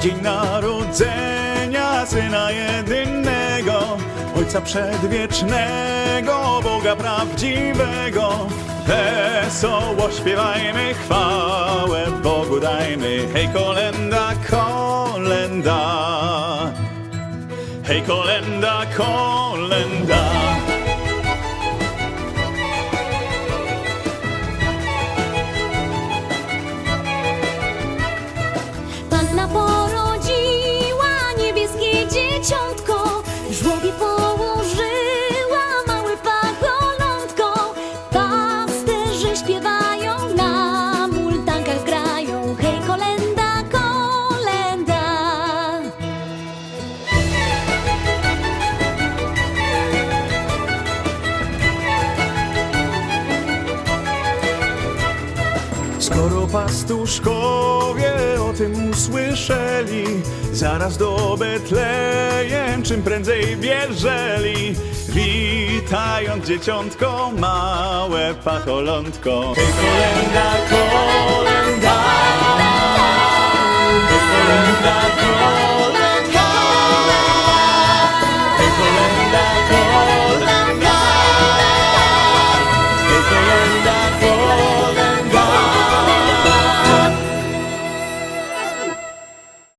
Dzień narodzenia Syna jedynego, Ojca przedwiecznego, Boga prawdziwego. Wesoło śpiewajmy, chwałę Bogu dajmy. Hej, kolenda, kolenda. Hej, kolenda, kolenda. Panna porodziła Skoro pastuszkowie o tym usłyszeli, zaraz do Betlejem czym prędzej bierzeli. Witając dzieciątko, małe pacholątko. Hej, kolenda, kolenda.